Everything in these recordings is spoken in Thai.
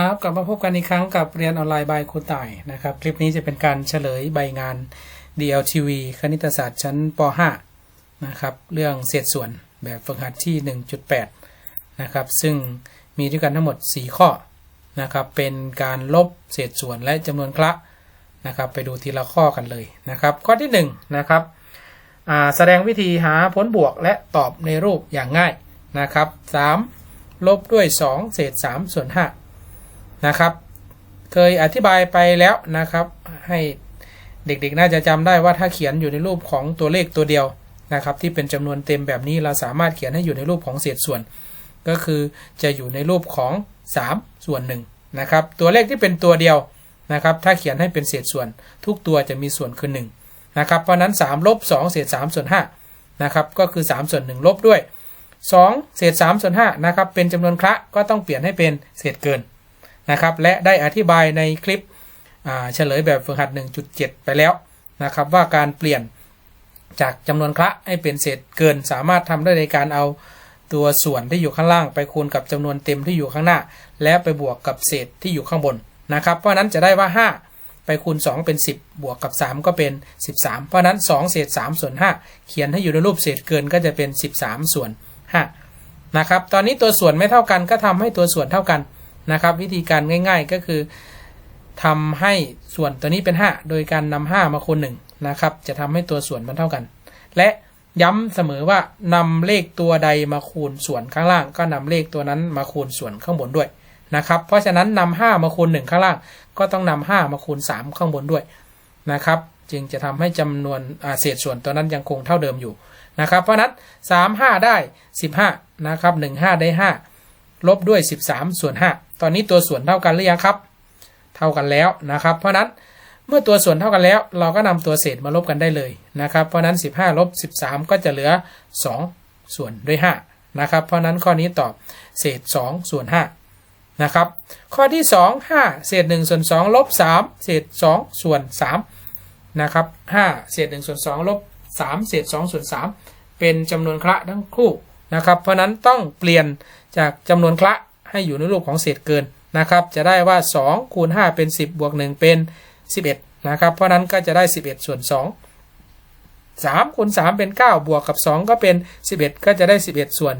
ครับกลับมาพบกันอีกครั้งกับเรียนออนไลน์บายครูต่ายนะครับ คลิปนี้จะเป็นการเฉลยใบงาน DLTV คณิตศาสตร์ชั้นป .5 นะครับเรื่องเศษส่วนแบบฝึกหัดที่ 1.8 นะครับ ซึ่งมีด้วยกันทั้งหมด 4 ข้อนะครับ เป็นการลบเศษส่วนและจำนวนคละนะครับ ไปดูทีละข้อกันเลยนะครับ ข้อที่1นะครับแสดงวิธีหาผลบวกและตอบในรูปอย่างง่ายนะครับ 3 ลบด้วย 2 เศษ 3 ส่วน 5 นะครับ เคยอธิบายไปแล้วนะครับ ให้เด็กๆ น่าจะจำได้ว่าถ้าเขียนอยู่ในรูปของตัวเลขตัวเดียวนะครับ ที่เป็นจำนวนเต็มแบบนี้เราสามารถเขียนให้อยู่ในรูปของเศษส่วน ก็คือจะอยู่ในรูปของ 3 ส่วน1นะครับตัวเลขที่เป็นตัวเดียวนะครับ ถ้าเขียนให้เป็นเศษส่วน ทุกตัวจะมีส่วนคือ1นะครับเพราะนั้น3ลบ2เศษ3ส่วน5นะครับก็คือ 3 ส่วน 1 ลบด้วย2เศษ3ส่วน5นะครับเป็นจำนวนคละก็ต้องเปลี่ยนให้เป็นเศษเกิน นะครับ และได้อธิบายในคลิปเฉลยแบบฝึกหัด 1.7 ไปแล้วนะครับว่าการเปลี่ยนจากจำนวนคละให้เป็นเศษเกินสามารถทำได้ในการเอาตัวส่วนที่อยู่ข้างล่าง ไปคูณกับจำนวนเต็มที่อยู่ข้างหน้า และไปบวกกับเศษที่อยู่ข้างบนนะครับเพราะนั้นจะได้ว่า 5 ไปคูณ 2 เป็น 10 บวกกับ 3 ก็เป็น 13 เพราะนั้น 2 เศษ 3 ส่วน 5 เขียนให้อยู่ในรูปเศษเกินก็จะเป็น 13 ส่วน5นะครับตอนนี้ตัวส่วนไม่เท่ากันก็ทำให้ตัวส่วนเท่ากัน นะครับ วิธีการง่าย ๆก็คือทำให้ส่วนตัวนี้เป็น 5 โดยการนำ5มาคูณ1นะครับ จะทำให้ตัวส่วนมันเท่ากัน และย้ำเสมอว่านำเลขตัวใดมาคูณส่วนข้างล่าง ก็นำเลขตัวนั้นมาคูณส่วนข้างบนด้วยนะครับ เพราะฉะนั้นนำ5มาคูณ1ข้างล่าง ก็ต้องนำ5มาคูณ3ข้างบนด้วยนะครับ จึงจะทำให้จำนวนเศษส่วนตัวนั้นยังคงเท่าเดิมอยู่นะครับ เพราะนั้น3 5 ได้ 15นะครับ1 5 ได้ 5 ลบด้วย 13 ส่วน 5 ตอนนี้ตัวส่วนเท่ากันหรือยังครับ เท่ากันแล้วนะครับ เพราะนั้นเมื่อตัวส่วนเท่ากันแล้ว เราก็นำตัวเศษมาลบกันได้เลยนะครับ เพราะนั้น 15ลบ13 ก็จะเหลือ 2 ส่วนด้วย5นะครับ เพราะนั้นข้อนี้ตอบเศษ 2 ส่วน5นะครับ ข้อที่ 2 5 เศษ1ส่วน2ลบ3เศษ 2 ส่วน3นะครับ5เศษ1ส่วน2ลบ3เศษ2ส่วน3เป็นจำนวนคละทั้งคู่นะครับ เพราะนั้นต้องเปลี่ยนจากจำนวนคละ ให้อยู่ในรูปของเศษเกินนะครับ จะได้ว่า 2 คูณ 5 เป็น 10 บวก 1 เป็น 11 นะครับ เพราะนั้นก็จะได้ 11 ส่วน 2 3คูณ3เป็น 9 บวกกับ 2 ก็เป็น 11 ก็จะได้ 11 ส่วน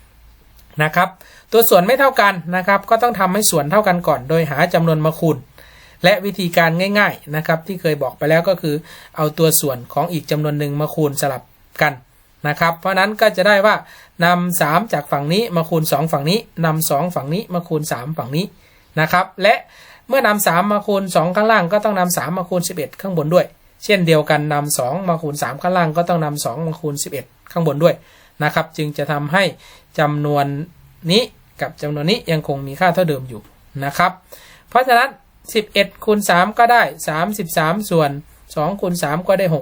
3 นะครับ ตัวส่วนไม่เท่ากันนะครับ ก็ต้องทำให้ส่วนเท่ากันก่อน โดยหาจำนวนมาคูณ และวิธีการง่าย ๆนะครับ ที่เคยบอกไปแล้วก็คือ เอาตัวส่วนของอีกจำนวนหนึ่งมาคูณสลับกัน นะครับ เพราะนั้นก็จะได้ว่านำ3จากฝั่งนี้มาคูณ 2 ฝั่งนี้นำ2ฝั่งนี้มาคูณ 3 ฝั่งนี้นะครับ และเมื่อนำ3มาคูณ 2 ข้างล่างก็ต้องนำ3มาคูณ 11 ข้างบนด้วย เช่นเดียวกันนำ2มาคูณ 3 ข้างล่างก็ต้องนำ2มาคูณ 11 ข้างบนด้วยนะครับ จึงจะทำให้จำนวนนี้กับจำนวนนี้ยังคงมีค่าเท่าเดิมอยู่นะครับ เพราะฉะนั้น 11คูณ3ก็ได้ 33 ส่วน 2คูณ3ก็ได้6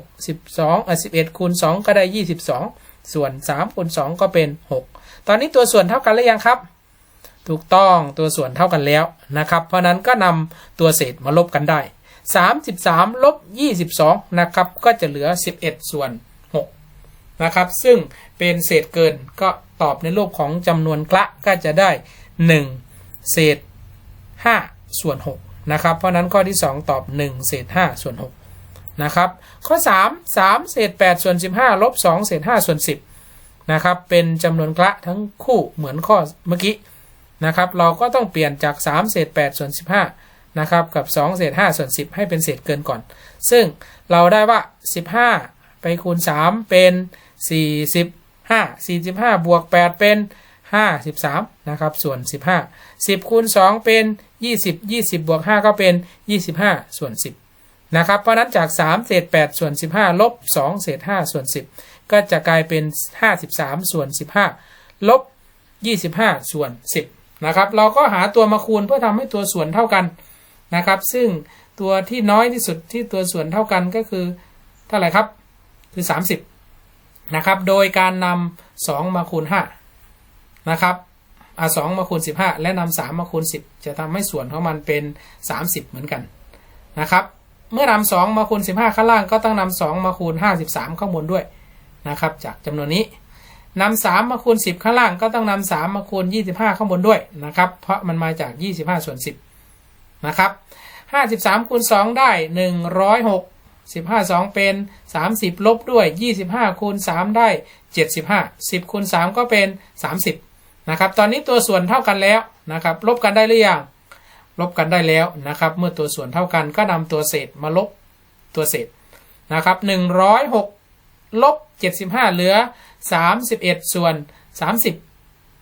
12อะ11คูณ2ก็ได้22ส่วน3คูณ2ก็เป็น6ตอนนี้ตัวส่วนเท่ากันหรือยังครับ ถูกต้องตัวส่วนเท่ากันแล้วนะครับ เพราะนั้นก็นำตัวเศษมาลบกันได้33ลบ22นะครับ ก็จะเหลือ11ส่วน6นะครับ ซึ่งเป็นเศษเกินก็ตอบในรูปของจำนวนคละก็จะได้1เศษ5ส่วน6นะครับ เพราะนั้นข้อที่2ตอบ1เศษ5ส่วน6 นะครับ ข้อ 3 3เศษ8ส่วน15ลบ2เศษ5ส่วน10นะครับเป็นจำนวนคละทั้งคู่เหมือนข้อเมื่อกี้นะครับเราก็ต้องเปลี่ยนจาก 3 เศษ8ส่วน15นะครับกับ 2 เศษ5ส่วน10 ให้เป็นเศษเกินก่อน ซึ่งเราได้ว่า 15 ไปคูณ 3 เป็น 45 45 บวก 8 เป็น 53นะครับส่วน 15 10คูณ2เป็น 20 20 บวก 5 ก็เป็น 25 ส่วน 10 นะครับ เพราะนั้นจาก 3 เศษ 8 ส่วน 15 ลบ 2 เศษ 5 ส่วน 10 ก็จะกลายเป็น 53 ส่วน 15 ลบ 25 ส่วน 10 นะครับ เราก็หาตัวมาคูณเพื่อทำให้ตัวส่วนเท่ากันนะครับ ซึ่งตัวที่น้อยที่สุดที่ตัวส่วนเท่ากันก็คือเท่าไหร่ครับ คือ 30 นะครับ โดยการนำ2มาคูณ 5 นะครับอ่า2มาคูณ 15 และนำ3มาคูณ 10 จะทำให้ส่วนของมันเป็น 30 เหมือนกันนะครับ เมื่อนำสองมาคูณ 15 ข้างล่างก็ต้องนำสองมาคูณ 53 ข้างบนด้วยนะครับ จากจำนวนนี้นำสามมาคูณสิบข้างล่างก็ต้องนำสามมาคูณยี่สิบห้าข้างบนด้วยนะครับ เพราะมันมาจากยี่สิบห้าส่วนสิบนะครับห้าสิบสามคูณสองได้หนึ่งร้อยหกสิบห้าสองเป็นสามสิบลบด้วยยี่สิบห้าคูณสามได้เจ็ดสิบห้าสิบคูณสามก็เป็นสามสิบนะครับ ตอนนี้ตัวส่วนเท่ากันแล้วนะครับ ลบกันได้หรือยัง ลบกันได้แล้วนะครับ เมื่อตัวส่วนเท่ากันก็นำตัวเศษมาลบตัวเศษนะครับหนึ่งร้อยหกลบเจ็ดสิบห้าเหลือสามสิบเอ็ดส่วนสามสิบ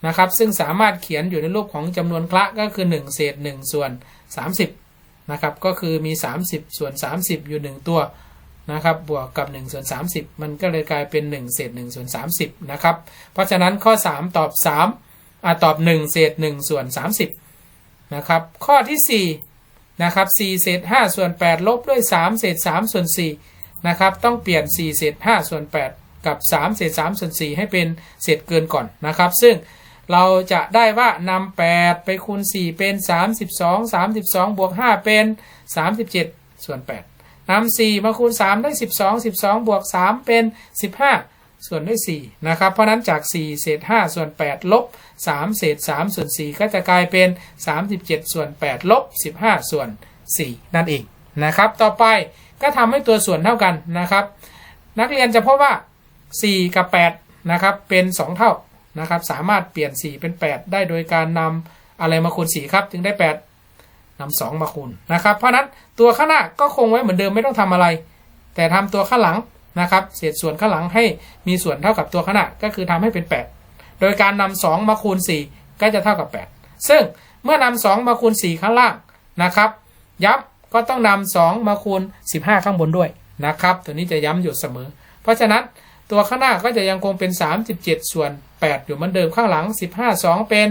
นะครับซึ่งสามารถเขียนอยู่ในรูปของจำนวนคละก็คือหนึ่งเศษหนึ่งส่วนสามสิบนะครับก็คือมี30ส่วน30อยู่1ตัวนะครับบวกกับ1ส่วน30 มันก็เลยกลายเป็น1เศษ1ส่วน30นะครับเพราะฉะนั้นข้อ 3 ตอบ3อ่าตอบ 1 เศษ1ส่วน30 นะครับ ข้อที่4นะครับ4เศษ5ส่วน 8 ลบด้วย 3 เศษ3ส่วน4นะครับ ต้องเปลี่ยน 4 เศษ5ส่วน 8 กับ 3 เศษ3ส่วน4ให้เป็นเศษเกินก่อนนะครับ ซึ่งเราจะได้ว่านำ8ไปคูณ 4 เป็น 32 32 บวก 5 เป็น 37 ส่วน 8นำ4มาคูณ 3 ได้ 12 12 บวก 3 เป็น 15 ส่วนด้วย4นะครับ เพราะนั้นจาก 4 เศษ 5 ส่วน 8 ลบ 3 เศษ 3 ส่วน 4 ก็จะกลายเป็น 37 ส่วน 8 ลบ 15 ส่วน 4 นั่นเองนะครับ ต่อไปก็ทำให้ตัวส่วนเท่ากันนะครับ นักเรียนจะพบว่า 4 กับ 8 นะครับ เป็น 2 เท่านะครับ สามารถเปลี่ยน 4 เป็น 8 ได้โดยการนำอะไรมาคูณ 4 ครับถึงได้ 8นำ2มาคูณนะครับ เพราะนั้นตัวข้างหน้าก็คงไว้เหมือนเดิมไม่ต้องทำอะไร แต่ทำตัวข้างหลัง นะครับ เศษส่วนข้างหลังให้มีส่วนเท่ากับตัวข้างหน้าก็คือทำให้เป็น 8 โดยการนำ2มาคูณ 4 ก็จะเท่ากับ 8 ซึ่งเมื่อนำ2มาคูณ 4 ข้างล่างนะครับ ย้ำก็ต้องนำ2มาคูณ 15 ข้างบนด้วยนะครับ ตัวนี้จะย้ำอยู่เสมอ เพราะฉะนั้นตัวข้างหน้าก็จะยังคงเป็น 37 ส่วน 8 อยู่เหมือนเดิมข้างหลัง 15 2 เป็น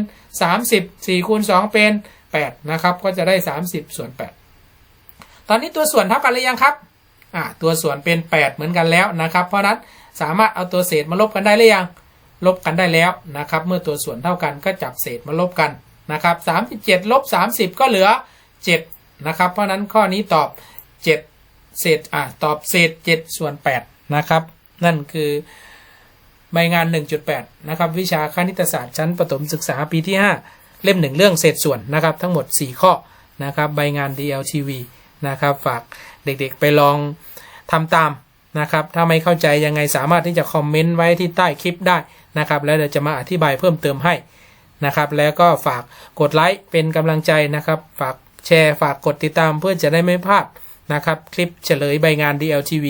30 4คูณ2เป็น 8 นะครับ ก็จะได้ 30 ส่วน 8 ตอนนี้ตัวส่วนเท่ากันหรือยังครับ อ่าตัวส่วนเป็น 8 เหมือนกันแล้วนะครับ เพราะนั้นสามารถเอาตัวเศษมาลบกันได้หรือยัง ลบกันได้แล้วนะครับ เมื่อตัวส่วนเท่ากันก็จับเศษมาลบกันนะครับ37ลบ30 ก็เหลือ 7 นะครับ เพราะนั้นข้อนี้ตอบ 7 เศษอ่าตอบเศษ 7 ส่วน 8 นะครับ นั่นคือใบงาน 1.8 นะครับ วิชาคณิตศาสตร์ชั้นประถมศึกษาปีที่ 5 เล่มหนึ่งเรื่องเศษส่วนนะครับ ทั้งหมด 4 ข้อนะครับ ใบงาน DLTV นะครับ ฝากเด็กๆไปลองทำตามนะครับ ถ้าไม่เข้าใจยังไงสามารถที่จะคอมเมนต์ไว้ที่ใต้คลิปได้นะครับ แล้วเดี๋ยวจะมาอธิบายเพิ่มเติมให้นะครับ แล้วก็ฝากกดไลค์เป็นกำลังใจนะครับ ฝากแชร์ฝากกดติดตามเพื่อจะได้ไม่พลาดนะครับ คลิปเฉลยใบงาน DLTV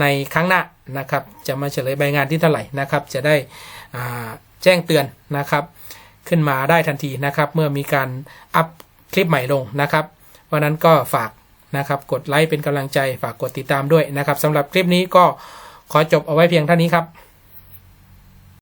ในครั้งหน้านะครับ จะมาเฉลยใบงานที่เท่าไหร่นะครับ จะได้แจ้งเตือนนะครับ ขึ้นมาได้ทันทีนะครับ เมื่อมีการอัพคลิปใหม่ลงนะครับเพราะนั้นก็ฝาก นะครับ กดไลค์เป็นกำลังใจฝากกดติดตามด้วยนะครับสำหรับคลิปนี้ก็ขอจบเอาไว้เพียงเท่านี้ครับ